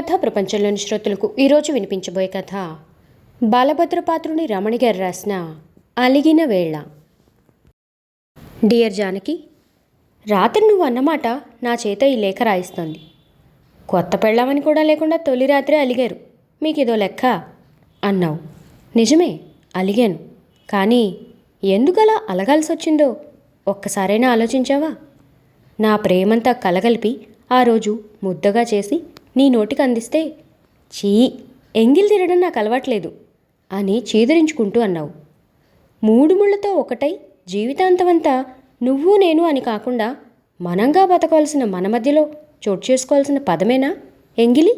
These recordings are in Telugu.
కథ ప్రపంచంలోని శ్రోతలకు ఈరోజు వినిపించబోయే కథ. బాలభద్రపాత్రుని రమణి గారు రాసిన అలిగిన వేళ. డియర్ జానకి రాత్రి నువ్వు అన్నమాట నా చేత ఈ లేఖ రాయిస్తోంది. కొత్త పెళ్ళామని కూడా లేకుండా తొలి రాత్రే అలిగారు. మీకు ఇదో లెక్క? అన్నావు. నిజమే అలిగాను. కానీ ఎందుకలా అలగాల్సి వచ్చిందో ఒక్కసారైనా ఆలోచించావా? నా ప్రేమంతా కలగలిపి ఆ రోజు ముద్దగా చేసి నీ నోటికి అందిస్తే చీ ఎంగిల్ తినడం నాకు అలవాట్లేదు అని చీదరించుకుంటూ అన్నావు. మూడు ముళ్ళతో ఒకటై జీవితాంతమంతా నువ్వు నేను అని కాకుండా మనంగా బతకవలసిన మన మధ్యలో చోటు చేసుకోవాల్సిన పదమేనా ఎంగిలి?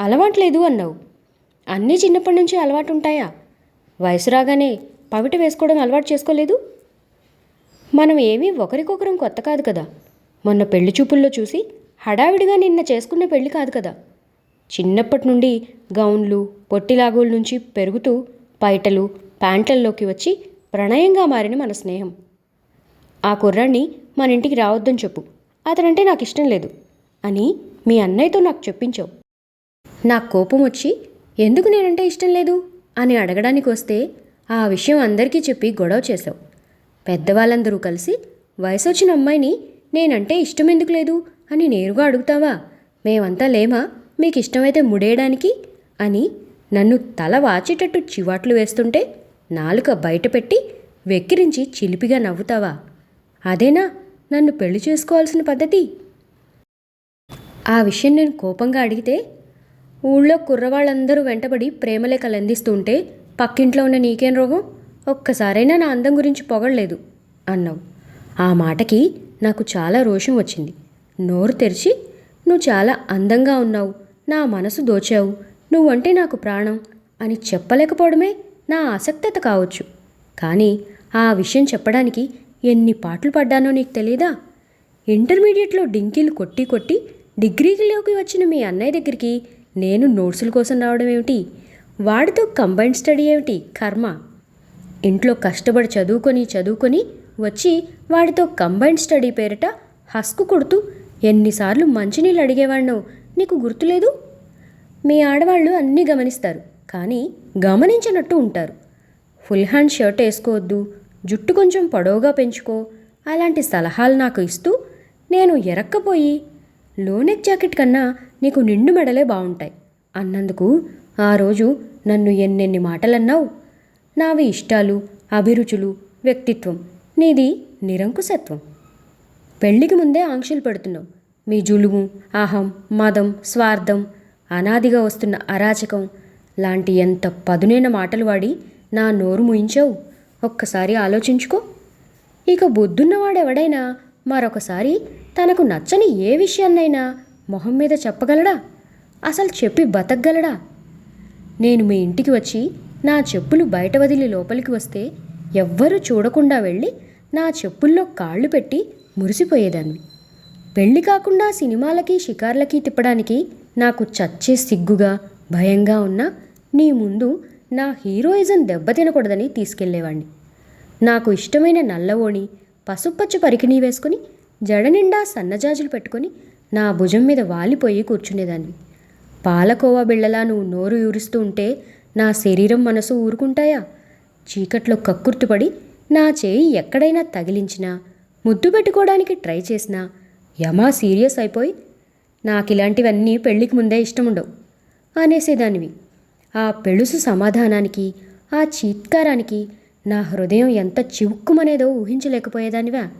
అలవాట్లేదు అన్నావు. అన్నీ చిన్నప్పటి నుంచి అలవాటు ఉంటాయా వయసు రాగానే పవిట వేసుకోవడం అలవాటు చేసుకోలేదు? మనం ఏమీ ఒకరికొకరం కొత్త కాదు కదా. మొన్న పెళ్ళి చూపుల్లో చూసి హడావిడిగా నిన్న చేసుకున్న పెళ్ళి కాదు కదా. చిన్నప్పటి నుండి గౌన్లు పొట్టిలాగోల నుంచి పెరుగుతూ పైటలు ప్యాంట్లలోకి వచ్చి ప్రణయంగా మారిన మన స్నేహం. ఆ కుర్రాన్ని మన ఇంటికి రావద్దని చెప్పు. అతనంటే నాకు ఇష్టం లేదు అని మీ అన్నయ్యతో నాకు చెప్పించావు. నాకు కోపం వచ్చి ఎందుకు నేనంటే ఇష్టం లేదు? అని అడగడానికి వస్తే ఆ విషయం అందరికీ చెప్పి గొడవ చేశావు. పెద్దవాళ్ళందరూ కలిసి వయసొచ్చిన అమ్మాయిని నేనంటే ఇష్టం ఎందుకు లేదు? అని నేరుగా అడుగుతావా? మేమంతా లేమా? మీకు ఇష్టమైతే ముడేయడానికి? అని నన్ను తల వాచేటట్టు చివాట్లు వేస్తుంటే నాలుక బయటపెట్టి వెక్కిరించి చిలిపిగా నవ్వుతావా? అదేనా? నన్ను పెళ్ళి చేసుకోవాల్సిన పద్ధతి? ఆ విషయం నేను కోపంగా అడిగితే ఊళ్ళో కుర్రవాళ్ళందరూ వెంటబడి ప్రేమలేఖలు అందిస్తుంటే పక్కింట్లో ఉన్న నీకేం రోగం? ఒక్కసారైనా నా అందం గురించి పొగడలేదు అన్నావు. ఆ మాటకి నాకు చాలా రోషం వచ్చింది. నోరు తెరిచి నువ్వు చాలా అందంగా ఉన్నావు. నా మనసు దోచావు. నువ్వంటే నాకు ప్రాణం అని చెప్పలేకపోవడమే నా ఆసక్తత కావచ్చు. కానీ ఆ విషయం చెప్పడానికి ఎన్ని పాటలు పడ్డానో నీకు తెలీదా? ఇంటర్మీడియట్లో డింకీలు కొట్టి కొట్టి డిగ్రీలోకి వచ్చిన మీ అన్నయ్య దగ్గరికి నేను నోట్సుల కోసం రావడం ఏమిటి? వాడితో కంబైన్డ్ స్టడీ ఏమిటి? కర్మ. ఇంట్లో కష్టపడి చదువుకొని చదువుకొని వచ్చి వాడితో కంబైన్డ్ స్టడీ పేరిట హస్కు కొడుతూ ఎన్నిసార్లు మంచినీళ్ళు అడిగేవాడినో నీకు గుర్తులేదు? మీ ఆడవాళ్ళు అన్నీ గమనిస్తారు కానీ గమనించినట్టు ఉంటారు. ఫుల్ హ్యాండ్ షర్ట్ వేసుకోవద్దు జుట్టు కొంచెం పొడవుగా పెంచుకో అలాంటి సలహాలు నాకు ఇస్తూ నేను ఎరక్కపోయి లోనెక్ జాకెట్ కన్నా నీకు నిండు మెడలే బాగుంటాయి అన్నందుకు ఆ రోజు నన్ను ఎన్నెన్ని మాటలన్నావు? నావి ఇష్టాలు అభిరుచులు వ్యక్తిత్వం నీది నిరంకుశత్వం. పెళ్ళికి ముందే ఆంక్షలు పెడుతున్నావు మీ జులుము అహం మదం స్వార్థం అనాదిగా వస్తున్న అరాచకం లాంటి ఎంత పదునైన మాటలు వాడి నా నోరు ముయించావు? ఒక్కసారి ఆలోచించుకో. ఇక బుద్ధున్నవాడెవడైనా మరొకసారి తనకు నచ్చని ఏ విషయాన్నైనా మొహం మీద చెప్పగలడా? అసలు చెప్పి బతకగలడా? నేను మీ ఇంటికి వచ్చి నా చెప్పులు బయట వదిలి లోపలికి వస్తే ఎవ్వరూ చూడకుండా వెళ్ళి నా చెప్పుల్లో కాళ్ళు పెట్టి మురిసిపోయేదాన్ని. పెళ్ళి కాకుండా సినిమాలకి షికార్లకి తిప్పడానికి నాకు చచ్చే సిగ్గుగా భయంగా ఉన్న నీ ముందు నా హీరోయిజం దెబ్బతినకూడదని తీసుకెళ్ళేవాణ్ణి. నాకు ఇష్టమైన నల్లవోణి పసుపచ్చ పరికిణీ వేసుకుని జడ నిండా సన్నజాజులు పెట్టుకొని నా భుజం మీద వాలిపోయి కూర్చునేదాన్ని. పాలకోవా బిళ్ళలా నువ్వు నోరు ఊరుస్తూ ఉంటే నా శరీరం మనసు ఊరుకుంటాయా? చీకట్లో కక్కుర్తుపడి నా చేయి ఎక్కడైనా తగిలించినా ముద్దు పెట్టుకోవడానికి ట్రై చేసినా యమా సీరియస్ అయిపోయి నాకు ఇలాంటివన్నీ పెళ్ళికి ముందే ఇష్టం ఉండవు అనేసేదానివి. ఆ పెళుసు సమాధానానికి ఆ చీత్కారానికి నా హృదయం ఎంత చివుక్కుమనేదో ఊహించలేకపోయేదానివా.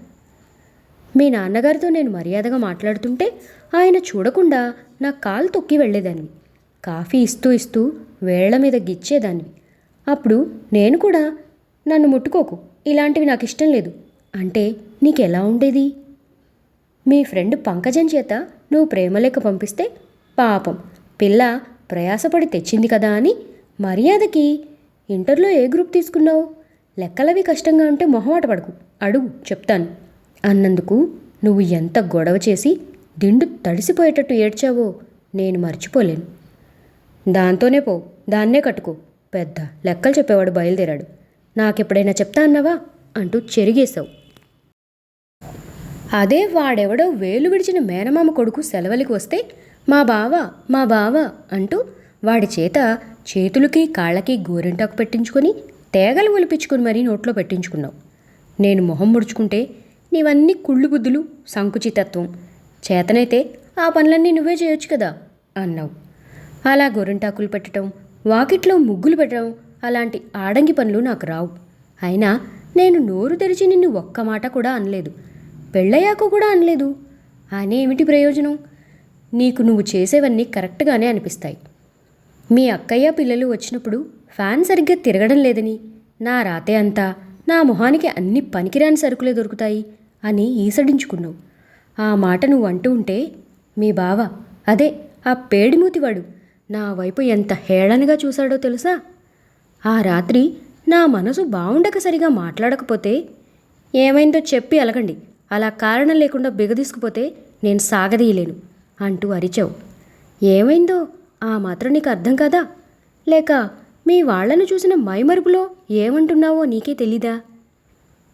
మీ నాన్నగారితో నేను మర్యాదగా మాట్లాడుతుంటే ఆయన చూడకుండా నా కాలు తొక్కి వెళ్ళేదాన్ని కాఫీ ఇస్తూ ఇస్తూ వేళ్ళ మీద గిచ్చేదాన్ని అప్పుడు నేను కూడా నన్ను ముట్టుకోకు ఇలాంటివి నాకు ఇష్టం లేదు అంటే నీకెలా ఉండేది? మీ ఫ్రెండ్ పంకజం చేత నువ్వు ప్రేమలేఖ పంపిస్తే పాపం. పిల్ల ప్రయాసపడి తెచ్చింది కదా అని మర్యాదకి ఇంటర్లో ఏ గ్రూప్ తీసుకున్నావు? లెక్కలవి కష్టంగా ఉంటే మొహమాట పడకు. అడుగు చెప్తాను. అన్నందుకు నువ్వు ఎంత గొడవ చేసి దిండు తడిసిపోయేటట్టు ఏడ్చావో నేను మర్చిపోలేను. దాంతోనే పో దాన్నే కట్టుకో. పెద్ద లెక్కలు చెప్పేవాడు బయలుదేరాడు. నాకెప్పుడైనా చెప్తా అన్నావా? అంటూ చెరిగేశావు. అదే వాడెవడో వేలు విడిచిన మేనమామ కొడుకు సెలవులకి వస్తే మా బావ మా బావ అంటూ వాడి చేత చేతులకి కాళ్ళకి గోరింటాకు పెట్టించుకొని తేగలు ఒలిపించుకుని మరీ నోట్లో పెట్టించుకున్నావు నేను మొహం ముడుచుకుంటే నీవన్నీ కుళ్ళు బుద్ధులు సంకుచితత్వం. చేతనైతే ఆ పనులన్నీ నువ్వే చేయొచ్చు కదా అన్నావు అలా గోరింటాకులు పెట్టడం వాకిట్లో ముగ్గులు పెట్టడం అలాంటి ఆడంగి పనులు నాకు రావు. అయినా నేను నోరు తెరిచి నిన్ను ఒక్క మాట కూడా అనలేదు. పెళ్ళయ్యాక కూడా అనలేదు. అని ఏమిటి ప్రయోజనం? నీకు నువ్వు చేసేవన్నీ కరెక్ట్గానే అనిపిస్తాయి. మీ అక్కయ్య పిల్లలు వచ్చినప్పుడు ఫ్యాన్ సరిగ్గా తిరగడం లేదని నా రాతే అంతా నా మొహానికి అన్ని పనికిరాని సరుకులే దొరుకుతాయి అని ఈసడించుకున్నావు. ఆ మాట నువ్వు అంటూ ఉంటే మీ బావ అదే ఆ పేడిమూతివాడు నా వైపు ఎంత హేళనగా చూశాడో తెలుసా? ఆ రాత్రి నా మనసు బాగుండక సరిగా మాట్లాడకపోతే ఏమైందో చెప్పి అలగండి. అలా కారణం లేకుండా బిగదీసుకుపోతే నేను సాగదీయలేను అంటూ అరిచావు. ఏమైందో ఆ మాత్రం నీకు అర్థం కాదా? లేక మీ వాళ్ళను చూసిన మైమరుపులో ఏమంటున్నావో నీకే తెలీదా?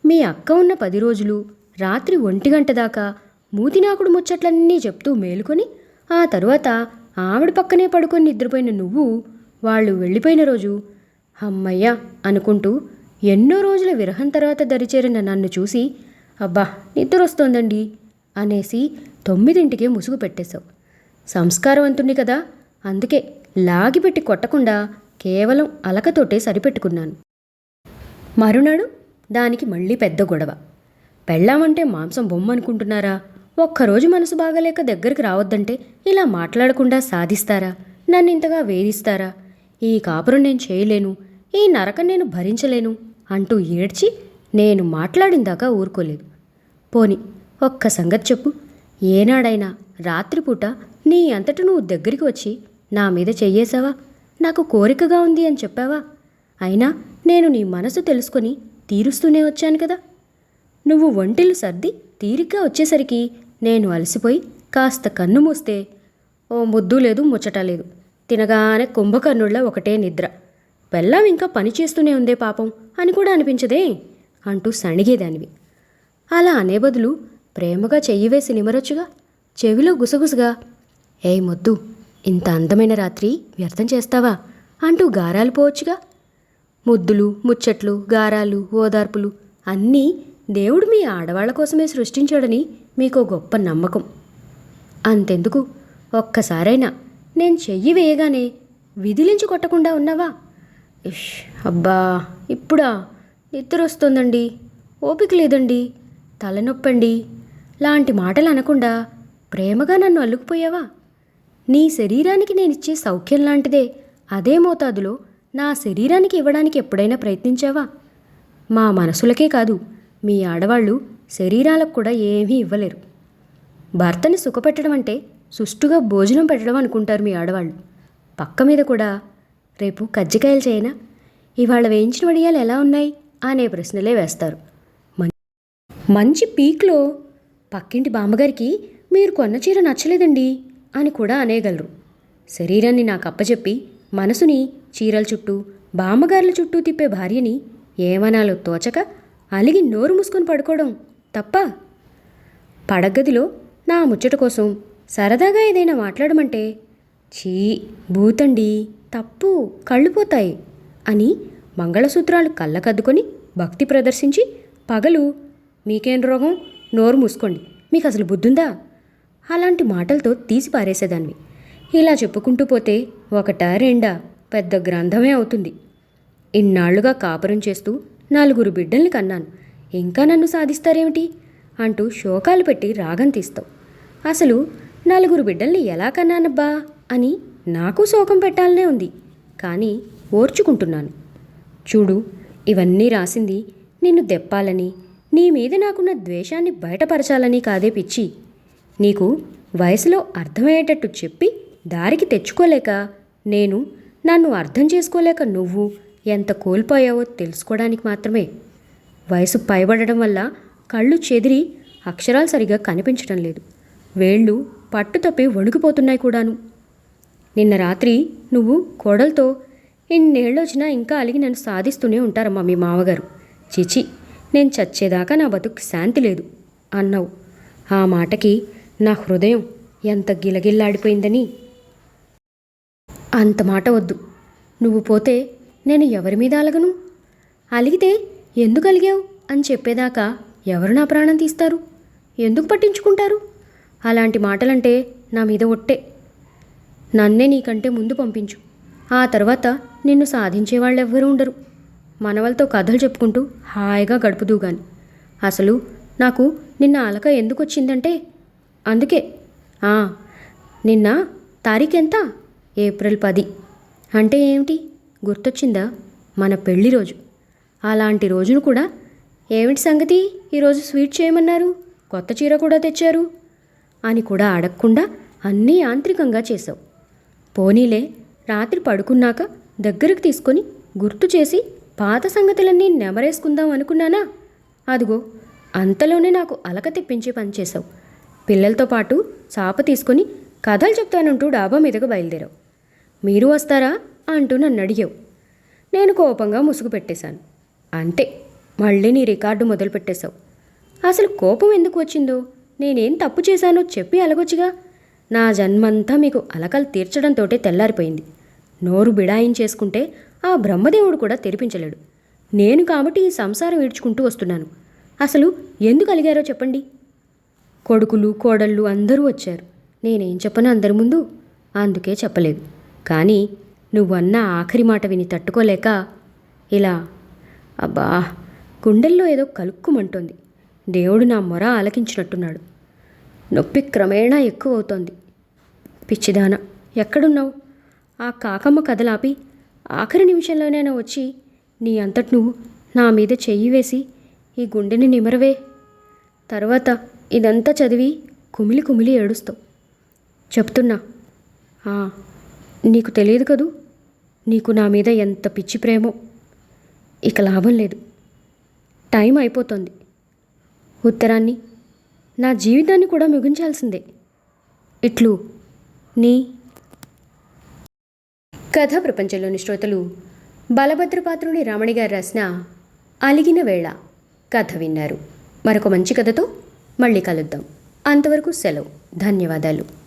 మీ అక్క ఉన్న పది రోజులు రాత్రి ఒంటి గంట దాకా మూతినాకుడు ముచ్చట్లన్నీ చెప్తూ మేలుకొని ఆ తరువాత ఆవిడ పక్కనే పడుకొని నిద్రపోయిన నువ్వు వాళ్ళు వెళ్ళిపోయిన రోజు అమ్మయ్య అనుకుంటూ ఎన్నో రోజుల విరహం తర్వాత దరిచేరిన నన్ను చూసి అబ్బా నిద్ర వస్తోందండి అనేసి తొమ్మిదింటికే ముసుగు పెట్టేశావు. సంస్కారవంతుణ్ణి కదా అందుకే లాగిపెట్టి కొట్టకుండా కేవలం అలకతోటే సరిపెట్టుకున్నాను. మరునాడు దానికి మళ్ళీ పెద్ద గొడవ. పెళ్ళామంటే మాంసం బొమ్మ అనుకుంటున్నారా ఒక్కరోజు మనసు బాగలేక దగ్గరికి రావద్దంటే ఇలా మాట్లాడకుండా సాధిస్తారా? నన్ను ఇంతగా వేధిస్తారా? ఈ కాపురం నేను చేయలేను ఈ నరకం నేను భరించలేను అంటూ ఏడ్చి నేను మాట్లాడిందాక ఊరుకోలేదు. పోని ఒక్క సంగతి చెప్పు. ఏనాడైనా రాత్రిపూట నీ అంతట నువ్వు దగ్గరికి వచ్చి నా మీద చెయ్యేశావా? నాకు కోరికగా ఉంది అని చెప్పావా? అయినా నేను నీ మనసు తెలుసుకొని తీరుస్తూనే వచ్చాను కదా. నువ్వు ఒంటిలు సర్ది తీరిగ్గా వచ్చేసరికి నేను అలసిపోయి కాస్త కన్ను మూస్తే ఓ ముద్దు లేదు ముచ్చట లేదు. తినగానే కుంభకర్ణుళ్ళ ఒకటే నిద్ర. బెల్లం ఇంకా పని చేస్తూనే ఉందే పాపం అని కూడా అనిపించదే అంటూ సణిగేదానివి. అలా అనే బదులు ప్రేమగా చెయ్యి వేసి నిమరొచ్చుగా చెవిలో గుసగుసగా ఏ మొద్దు ఇంత అందమైన రాత్రి వ్యర్థం చేస్తావా? అంటూ గారాలు పోవచ్చుగా. ముద్దులు ముచ్చట్లు గారాలు ఓదార్పులు అన్నీ దేవుడు మీ ఆడవాళ్ళ కోసమే సృష్టించాడని మీకు గొప్ప నమ్మకం. అంతెందుకు? ఒక్కసారైనా నేను చెయ్యి వేయగానే విధిలించి కొట్టకుండా ఉన్నావా? ఇష్ అబ్బా ఇప్పుడా? నిద్ర వస్తుందండి. ఓపిక లేదండి. తలనొప్పండి. లాంటి మాటలు అనకుండా ప్రేమగా నన్ను అల్లుకుపోయావా? నీ శరీరానికి నేనిచ్చే సౌఖ్యం లాంటిదే అదే మోతాదులో నా శరీరానికి ఇవ్వడానికి ఎప్పుడైనా ప్రయత్నించావా? మా మనసులకే కాదు మీ ఆడవాళ్ళు శరీరాలకు కూడా ఏమీ ఇవ్వలేరు. భర్తని సుఖపెట్టడం అంటే సుష్టుగా భోజనం పెట్టడం అనుకుంటారు మీ ఆడవాళ్ళు. పక్క మీద కూడా రేపు కజ్జికాయలు చేయనా? ఇవాళ వేయించిన వడియాలు ఎలా ఉన్నాయి? అనే ప్రశ్నలే వేస్తారు. మంచి పీక్లో పక్కింటి బామ్మగారికి మీరు కొన్న చీర నచ్చలేదండి అని కూడా అనేయగలరు శరీరాన్ని నాకు అప్పచెప్పి మనసుని చీరల చుట్టూ బామ్మగారుల చుట్టూ తిప్పే భార్యని ఏమనాలో తోచక అలిగి నోరు మూసుకొని పడుకోవడం తప్ప పడగదిలో నా ముచ్చట కోసం సరదాగా ఏదైనా మాట్లాడమంటే చీ భూతండి తప్పు కళ్ళుపోతాయి అని మంగళసూత్రాలు కళ్ళకద్దుకొని భక్తి ప్రదర్శించి పగలు మీకేం రోగం? నోరు మూసుకోండి. మీకు అసలు బుద్ధుందా? అలాంటి మాటలతో తీసి పారేసేదాన్ని. ఇలా చెప్పుకుంటూ పోతే ఒకటా రెండా పెద్ద గ్రంథమే అవుతుంది. ఇన్నాళ్ళుగా కాపురం చేస్తూ నలుగురు బిడ్డల్ని కన్నాను. ఇంకా నన్ను సాధిస్తారేమిటి? అంటూ శోకాలు పెట్టి రాగం తీస్తావు. అసలు నలుగురు బిడ్డల్ని ఎలా కన్నానబ్బా? అని నాకు శోకం పెట్టాలనే ఉంది. కానీ ఓర్చుకుంటున్నాను. చూడు ఇవన్నీ రాసింది నిన్ను దెప్పాలని నీ మీద నాకున్న ద్వేషాన్ని బయటపరచాలని కాదే పిచ్చి. నీకు వయసులో అర్థమయ్యేటట్టు చెప్పి దారికి తెచ్చుకోలేక నేను నన్ను అర్థం చేసుకోలేక నువ్వు ఎంత కోల్పోయావో తెలుసుకోవడానికి మాత్రమే. వయసు పైబడడం వల్ల కళ్ళు చెదిరి అక్షరాలు సరిగా కనిపించడం లేదు. వేళ్ళు పట్టు తప్పి వణుకుపోతున్నాయి కూడాను. నిన్న రాత్రి నువ్వు కోడలతో ఇన్నేళ్ళొచ్చినా ఇంకా అలిగి నన్ను సాధిస్తూనే ఉంటారమ్మా మీ మామగారు. చిచి. నేను చచ్చేదాకా నా బతుకు శాంతి లేదు అన్నావు. ఆ మాటకి నా హృదయం ఎంత గిలగిల్లాడిపోయిందని. అంత మాట వద్దు. నువ్వు పోతే నేను ఎవరి మీద అలగను? అలిగితే ఎందుకు అలిగావు? అని చెప్పేదాకా ఎవరు నా ప్రాణం తీస్తారు? ఎందుకు పట్టించుకుంటారు? అలాంటి మాటలంటే నా మీద ఒట్టే. నన్నే నీకంటే ముందు పంపించు. ఆ తర్వాత నిన్ను సాధించేవాళ్ళెవ్వరూ ఉండరు. మనవలతో కథలు చెప్పుకుంటూ హాయిగా గడుపుదూగాని. అసలు నాకు నిన్న అలక ఎందుకు వచ్చిందంటే అందుకే నిన్న తారీఖు ఎంత ఏప్రిల్ పది. అంటే ఏమిటి? గుర్తొచ్చిందా? మన పెళ్ళి రోజు. అలాంటి రోజును కూడా ఏమిటి సంగతి? ఈరోజు స్వీట్ చేయమన్నారు. కొత్త చీర కూడా తెచ్చారు. అని కూడా అడగకుండా అన్నీ యాంత్రికంగా చేసావు పోనీలే రాత్రి పడుకున్నాక దగ్గరకు తీసుకొని గుర్తు చేసి పాత సంగతులన్నీ నెమరేసుకుందాం అనుకున్నానా? అదిగో అంతలోనే నాకు అలక తెప్పించి పనిచేశావు పిల్లలతో పాటు చాప తీసుకొని కథలు చెప్తానంటూ డాబా మీదకు బయలుదేరావు. మీరు వస్తారా? అంటూ నన్ను అడిగావు. నేను కోపంగా ముసుగు పెట్టేశాను. అంతే మళ్ళీ నీ రికార్డు మొదలు పెట్టేశావు. అసలు కోపం ఎందుకు వచ్చిందో? నేనేం తప్పు చేశానో చెప్పి అలగొచ్చుగా. నా జన్మంతా మీకు అలకలు తీర్చడంతోటే తెల్లారిపోయింది. నోరు బిడాయించేసుకుంటే ఆ బ్రహ్మదేవుడు కూడా తెరిపించలేడు. నేను కాబట్టి ఈ సంసారం ఈడ్చుకుంటూ వస్తున్నాను. అసలు ఎందుకు అలిగారో చెప్పండి. కొడుకులు కోడళ్ళు అందరూ వచ్చారు. నేనేం చెప్పను అందరి ముందు? అందుకే చెప్పలేదు. కానీ నువ్వన్న ఆఖరి మాట విని తట్టుకోలేక ఇలా అబ్బా గుండెల్లో ఏదో కలుక్కుమంటోంది. దేవుడు నా మొర ఆలకించినట్టున్నాడు. నొప్పి క్రమేణా ఎక్కువ అవుతోంది పిచ్చిదాన ఎక్కడున్నావు? ఆ కాకమ్మ కథలాపి ఆఖరి నిమిషంలోనైనా వచ్చి నీ అంతటి నువ్వు నా మీద చెయ్యి వేసి ఈ గుండెని నిమరవే. తర్వాత ఇదంతా చదివి కుమిలి కుమిలి ఏడుస్తావు. చెప్తున్నా నీకు తెలియదు కదూ? నీకు నా మీద ఎంత పిచ్చి ప్రేమో? ఇక లాభం లేదు. టైం అయిపోతుంది. ఉత్తరాన్ని నా జీవితాన్ని కూడా ముగించాల్సిందే. ఇట్లు నీ కథా ప్రపంచంలోని శ్రోతలు బలభద్రపాత్రుని రామణి గారు రాసిన అలిగిన వేళ కథ విన్నారు. మరొక మంచి కథతో మళ్ళీ కలుద్దాం. అంతవరకు సెలవు. ధన్యవాదాలు.